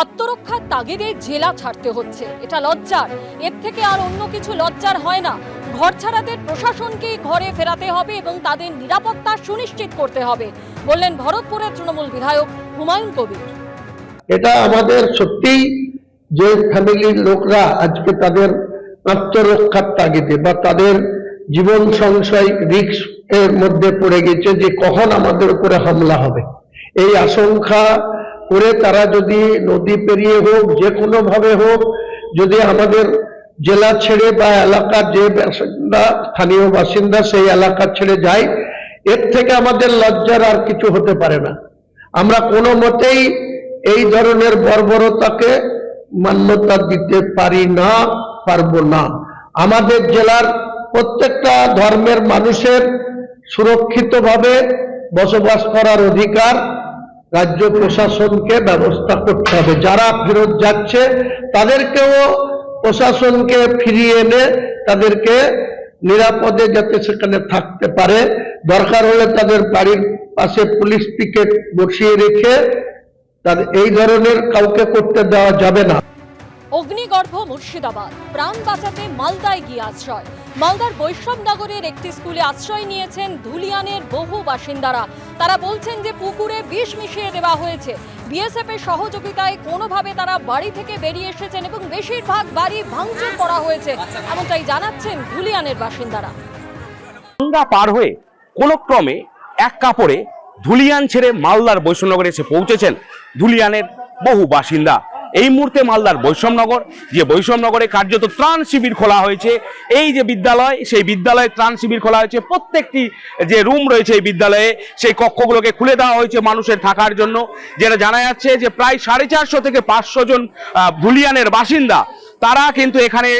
আত্মরক্ষার তাগিদে জেলা ছাড়তে হচ্ছে। এটা লজ্জার। এর থেকে আর অন্য কিছু লজ্জার হয় না। ঘর ছাড়াদের প্রশাসনকে ঘরে ফেরাতে হবে এবং তাদের নিরাপত্তা সুনিশ্চিত করতে হবে, বললেন ভরতপুরের তৃণমূল বিধায়ক হুমায়ুন কবির। এটা আমাদের সত্যিই যে ফ্যামিলির লোকরা আজকে তাদের আত্মরক্ষার তাগিদে বা তাদের জীবন সংশয় রিস্ক এর মধ্যে পড়ে গেছে যে কখন আমাদের উপরে হামলা হবে। এই আশঙ্কা করে তারা যদি নদী পেরিয়ে হোক, যে কোনো ভাবে হোক, যদি আমাদের জেলা ছেড়ে বা এলাকার যে বাসিন্দা, স্থানীয় বাসিন্দা সেই এলাকা ছেড়ে যায়, এর থেকে আমাদের লজ্জার আর কিছু হতে পারে না। আমরা কোনো মতেই এই ধরনের বর্বরতাকে মান্যতা দিতে পারি না, পারব না। আমাদের জেলার প্রত্যেকটা ধর্মের মানুষের সুরক্ষিতভাবে বসবাস করার অধিকার রাজ্য প্রশাসনকে ব্যবস্থা করতে হবে। যারা ফেরত যাচ্ছে, তাদেরকেও প্রশাসনকে ফিরিয়ে এনে তাদেরকে নিরাপদে যাতে সেখানে থাকতে পারে। দরকার হলে তাদের বাড়ির পাশে পুলিশ পিকেট বসিয়ে রেখে তাদের এই ধরনের কাউকে করতে দেওয়া যাবে না। অগ্নিগর্ভ মুর্শিদাবাদ, প্রাণ বাঁচাতে মালদায় গিয়ে আশ্রয়। মালদার বৈষ্ণবনগরের একটি স্কুলে আশ্রয় নিয়েছেন ধুলিয়ানের বহু বাসিন্দারা। তারা বলছেন যে পুকুরে বিষ মিশিয়ে দেওয়া হয়েছে। বিএসএফ এর সহযোগিতায় কোনোভাবে তারা বাড়ি থেকে বেরিয়ে এসেছেন এবং বেশিরভাগ বাড়ি ভাঙচুর করা হয়েছে, এমনটাই জানাচ্ছেন ধুলিয়ানের বাসিন্দারা। গঙ্গা পার হয়ে কোনো ক্রমে এক কাপড়ে ধুলিয়ান ছেড়ে মালদার বৈষ্ণবনগরে এসে পৌঁছেছেন ধুলিয়ানের বহু বাসিন্দা। এই মুহূর্তে মালদার বৈষমনগর যে বৈষমনগরে কার্যত ত্রাণ শিবির খোলা হয়েছে, এই যে বিদ্যালয়, সেই বিদ্যালয়ে ত্রাণ শিবির খোলা হয়েছে, প্রত্যেকটি যে রুম রয়েছে এই বিদ্যালয়ে, সেই কক্ষগুলোকে খুলে দেওয়া হয়েছে মানুষের থাকার জন্য। যেটা জানা যাচ্ছে যে প্রায় সাড়ে চারশো থেকে পাঁচশো জন ভুলিয়ানের বাসিন্দা তারা কিন্তু এখানে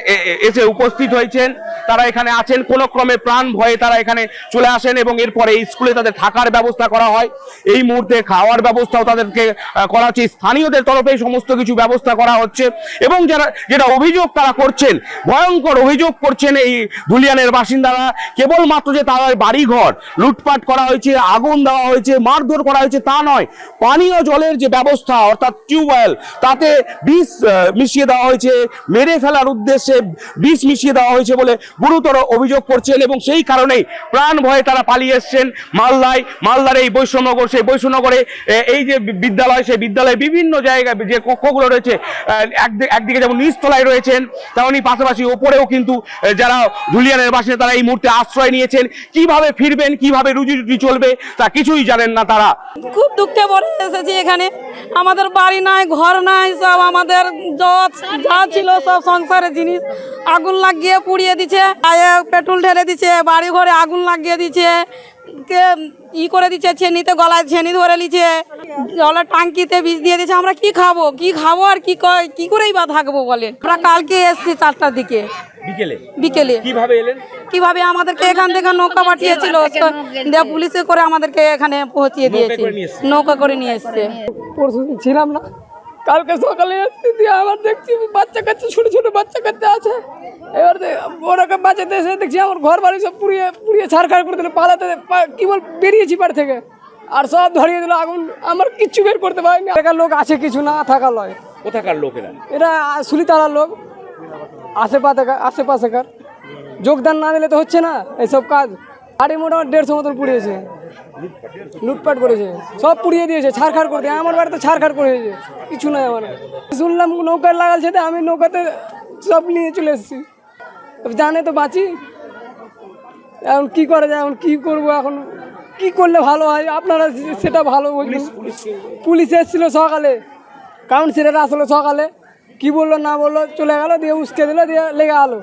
এসে উপস্থিত হয়েছেন। তারা এখানে আছেন। কোনো ক্রমে প্রাণ ভয়ে তারা এখানে চলে আসেন এবং এরপরে এই স্কুলে তাদের থাকার ব্যবস্থা করা হয়। এই মুহূর্তে খাওয়ার ব্যবস্থাও তাদেরকে করা হচ্ছে। স্থানীয়দের তরফে সমস্ত কিছু ব্যবস্থা করা হচ্ছে এবং যারা, যেটা অভিযোগ তারা করছেন, ভয়ঙ্কর অভিযোগ করছেন এই ধুলিয়ানের বাসিন্দারা। কেবলমাত্র যে তাদের বাড়িঘর লুটপাট করা হয়েছে, আগুন দেওয়া হয়েছে, মারধর করা হয়েছে তা নয়, পানীয় জলের যে ব্যবস্থা, অর্থাৎ টিউবওয়েল, তাতে বিষ মিশিয়ে দেওয়া হয়েছে। মেরে ফেলার উদ্দেশ্যে বিষ মিশিয়ে দেওয়া হয়েছে বলে গুরুতর অভিযোগ করছেন এবং সেই কারণেই প্রাণ ভয়ে তারা পালিয়ে এসছেন মালদায়। মালদার এই বৈষ্ণবনগর, সেই বৈষ্ণবনগরে এই যে বিদ্যালয়, সেই বিদ্যালয়ে বিভিন্ন জায়গায় যে কক্ষগুলো রয়েছে একদিকে যেমন নিচতলায় রয়েছেন, তেমনি পাশাপাশি ওপরেও কিন্তু যারা ধুলিয়ানের বাসিন্দা তারা এই মুহূর্তে আশ্রয় নিয়েছেন। কীভাবে ফিরবেন, কীভাবে রুজি রুটি চলবে, তা কিছুই জানেন না তারা। খুব দুঃখে পড়ে এসেছি এখানে। আমাদের বাড়ি নাই, ঘর নাই, সব আমাদের যা- যা সব সংসারের জিনিস। আগুন লাগিয়ে পুড়িয়ে দিছে গায়ে পেট্রোল ঢেলে দিছে বাড়ি ঘরে আগুন লাগিয়ে দিছে কে ই করে দিচ্ছে ছেনিতে গলায় ছেনি ধরে নিচ্ছে। জলের টাঙ্কিতে বীজ দিয়ে দিচ্ছে আমরা কি খাব? কি খাব আর কি ক- কি করেই বা থাকব বলে আমরা কালকে এসছি চারটার দিকে। বিকেলে? বিকেলে। কীভাবে এলেন? কীভাবে আমাদেরকে এখান থেকে নৌকা পাঠিয়েছিল? দিয়ে পুলিশে করে আমাদেরকে এখানে পৌঁছিয়ে দিয়েছে? নৌকা করে নিয়ে এসছে। পরশু ছিলাম না। কালকে সকালে এসছি দিয়ে আবার দেখছি বাচ্চা কাচ্চা ছোটো ছোটো বাচ্চা কাচ্চা আছে। এবার ওরাকে বাঁচাতে এসে দেখছি আমার ঘর বাড়ি সব পুড়িয়ে পুড়িয়ে ছাড়খাড় করে দিল পালাতে কী বল বেরিয়েছি বাড়ি থেকে। আর সব ধরিয়ে দিল আগুন আমার কিচ্ছু বের করতে পারিনি। এলাকার লোক আছে কিছু না থাকা লয়। কোথাকার লোকেরা এরা? সুলিতালার লোক আশেপাশে আশেপাশেকার। যোগদান না দিলে তো হচ্ছে না এইসব কাজ। গাড়ি মোটামুটি দেড়শো মতন পুড়িয়েছে। লুটপাট করেছে। সব পুড়িয়ে দিয়েছে ছাড়খাড় করে দিয়ে। আমার বাড়িতে ছাড়খাড় করে দিয়েছে। কিছু নাই আমার। শুনলাম নৌকায় লাগালছে তো আমি নৌকাতে সব নিয়ে চলে এসেছি। জানে তো বাঁচি। এখন কি করা যায়? এখন কি করব এখন? কি করলে ভালো হয়? আপনারা সেটা ভালো পুলিশ এসেছিল সকালে। কাউন্সিলর আসলো সকালে। কি বলল না বলল চলে গেল দিয়ে উস্কে দিল দিয়ে লেগে গেলো